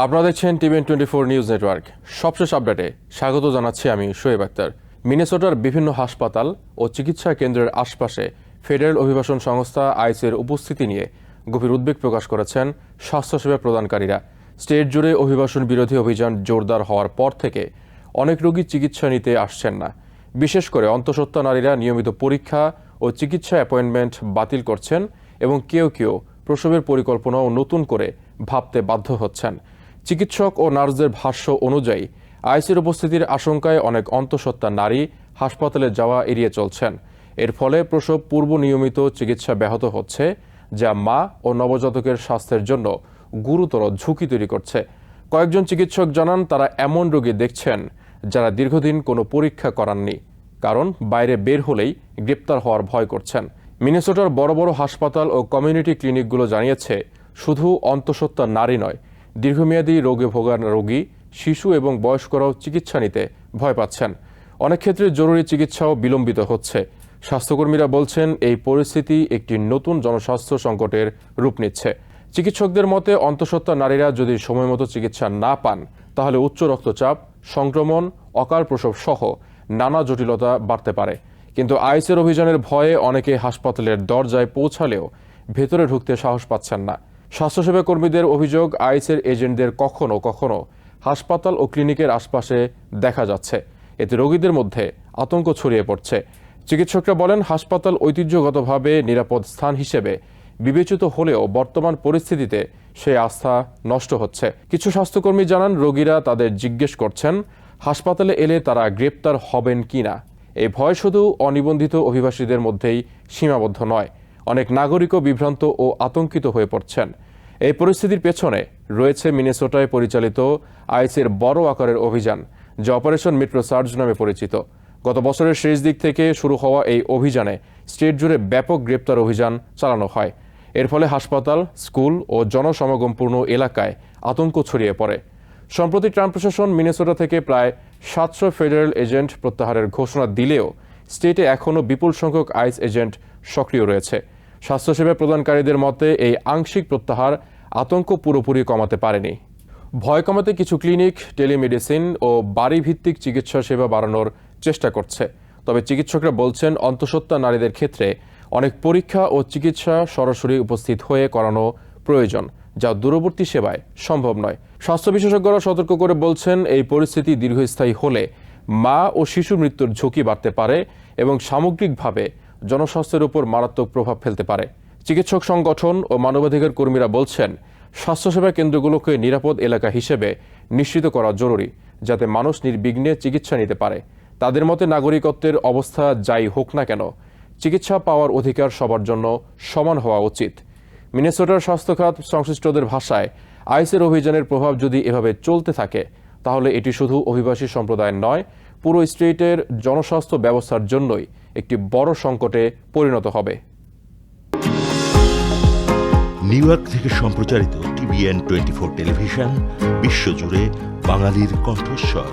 আপনারা দেখছেন TVN twenty four news network. সবশেষ আপডেটে স্বাগত জানাচ্ছি আমি শোয়েব আক্তার। মিনেসোটার বিভিন্ন হাসপাতাল ও চিকিৎসা কেন্দ্রের আশপাশে ফেডারেল অভিবাসন সংস্থা আইসির উপস্থিতি নিয়ে গভীর উদ্বেগ প্রকাশ করেছেন স্বাস্থ্যসেবা প্রদানকারীরা। স্টেট জুড়ে অভিবাসন বিরোধী অভিযান জোরদার হওয়ার পর থেকে অনেক রোগী চিকিৎসা নিতে আসছেন না। বিশেষ করে অন্তঃসত্ত্বা নারীরা নিয়মিত পরীক্ষা ও চিকিৎসা অ্যাপয়েন্টমেন্ট বাতিল করছেন এবং কেউ কেউ প্রসবের পরিকল্পনাও নতুন করে ভাবতে বাধ্য হচ্ছেন। চিকিৎসক ও নার্সদের ভাষ্য অনুযায়ী আইসির উপস্থিতির আশঙ্কায় অনেক অন্তঃসত্ত্বা নারী হাসপাতালে যাওয়া এড়িয়ে চলছেন। এর ফলে প্রসব পূর্ব নিয়মিত চিকিৎসা ব্যাহত হচ্ছে, যা মা ও নবজাতকের স্বাস্থ্যের জন্য গুরুতর ঝুঁকি তৈরি করছে। কয়েকজন চিকিৎসক জানান, তারা এমন রোগী দেখছেন যারা দীর্ঘদিন কোনো পরীক্ষা করাননি, কারণ বাইরে বের হলেই গ্রেপ্তার হওয়ার ভয় করছেন। মিনেসোটার বড় বড় হাসপাতাল ও কমিউনিটি ক্লিনিকগুলো জানিয়েছে, শুধু অন্তঃসত্ত্বা নারী নয় দীর্ঘমেয়াদী রোগে ভোগান রোগী, শিশু এবং বয়স্করাও চিকিৎসা নিতে ভয় পাচ্ছেন। অনেক ক্ষেত্রে জরুরি চিকিৎসাও বিলম্বিত হচ্ছে। স্বাস্থ্যকর্মীরা বলছেন, এই পরিস্থিতি একটি নতুন জনস্বাস্থ্য সংকটের রূপ নিচ্ছে। চিকিৎসকদের মতে, অন্তঃসত্ত্বা নারীরা যদি সময়মতো চিকিৎসা না পান, তাহলে উচ্চ রক্তচাপ, সংক্রমণ, অকাল প্রসব সহ নানা জটিলতা বাড়তে পারে। কিন্তু আইসের অভিযানের ভয়ে অনেকে হাসপাতালের দরজায় পৌঁছালেও ভেতরে ঢুকতে সাহস পাচ্ছেন না। স্বাস্থ্যসেবা কর্মীদের অভিযোগ আইসের এজেন্টদের কখনো কখনো হাসপাতাল ও ক্লিনিকের আশপাশে দেখা যাচ্ছে। এতে রোগীদের মধ্যে আতঙ্ক ছড়িয়ে পড়ছে। চিকিৎসকরা বলেন, হাসপাতাল ঐতিহ্যগতভাবে নিরাপদ স্থান হিসেবে বিবেচিত হলেও বর্তমান পরিস্থিতিতে সেই আস্থা নষ্ট হচ্ছে। কিছু স্বাস্থ্যকর্মী জানান, রোগীরা তাদের জিজ্ঞেস করছেন, হাসপাতালে এলে তারা গ্রেপ্তার হবেন কিনা? এই ভয় শুধু অনিবন্ধিত অভিবাসীদের মধ্যেই সীমাবদ্ধ নয়। অনেক নাগরিকও বিভ্রান্ত ও আতঙ্কিত হয়ে পড়ছেন। এই পরিস্থিতির পেছনে রয়েছে মিনেসোটায় পরিচালিত আইসির বড় আকারের অভিযান, যা অপারেশন মেট্রো সার্জ নামে পরিচিত। গত বছরের শেষ দিক থেকে শুরু হওয়া এই অভিযানে স্টেট জুড়ে ব্যাপক গ্রেপ্তার অভিযান চালানো হয়। এর ফলে হাসপাতাল, স্কুল ও জনসমাগমপূর্ণ এলাকায় আতঙ্ক ছড়িয়ে পড়ে। সম্প্রতি ট্রাম্প প্রশাসন মিনেসোটা থেকে প্রায় সাতশো ফেডারেল এজেন্ট প্রত্যাহারের ঘোষণা দিলেও স্টেটে এখনও বিপুল সংখ্যক আইস এজেন্ট সক্রিয় রয়েছে। স্বাস্থ্যসেবা প্রদানকারীদের মতে, এই আংশিক প্রত্যাহার আতঙ্ক পুরোপুরি কমাতে পারেনি। ভয় কমাতে কিছু ক্লিনিক, টেলিমেডিসিন ও বাড়িভিত্তিক চিকিৎসা সেবা বাড়ানোর চেষ্টা করছে। তবে চিকিৎসকরা বলছেন, অন্তঃসত্ত্বা নারীদের ক্ষেত্রে অনেক পরীক্ষা ও চিকিৎসা সরাসরি উপস্থিত হয়ে করানো প্রয়োজন, যা দূরবর্তী সেবায় সম্ভব নয়। স্বাস্থ্য বিশেষজ্ঞরা সতর্ক করে বলছেন, এই পরিস্থিতি দীর্ঘস্থায়ী হলে মা ও শিশু মৃত্যুর ঝুঁকি বাড়তে পারে এবং সামগ্রিকভাবে জনস্বাস্থ্যের উপর মারাত্মক প্রভাব ফেলতে পারে। চিকিৎসক সংগঠন ও মানবাধিকার কর্মীরা বলছেন, স্বাস্থ্যসেবা কেন্দ্রগুলোকে নিরাপদ এলাকা হিসেবে নিশ্চিত করা জরুরি, যাতে মানুষ নির্বিঘ্নে চিকিৎসা নিতে পারে। তাদের মতে নাগরিকত্বের অবস্থা যাই হোক না কেন, চিকিৎসা পাওয়ার অধিকার সবার জন্য সমান হওয়া উচিত। মিনেসোটার স্বাস্থ্য খাত সংশ্লিষ্টদের ভাষায় আইসের অভিযানের প্রভাব যদি এভাবে চলতে থাকে, তাহলে এটি শুধু অভিবাসী সম্প্রদায়ের নয় পুরো স্টেটের জনস্বাস্থ্য ব্যবস্থার জন্যই একটি বড় সংকটে পরিণত হবে। নিউ ইয়র্ক থেকে সম্প্রচারিত টিভিএন টোয়েন্টি ফোর টেলিভিশন, বিশ্বজুড়ে বাঙালির কণ্ঠস্বর।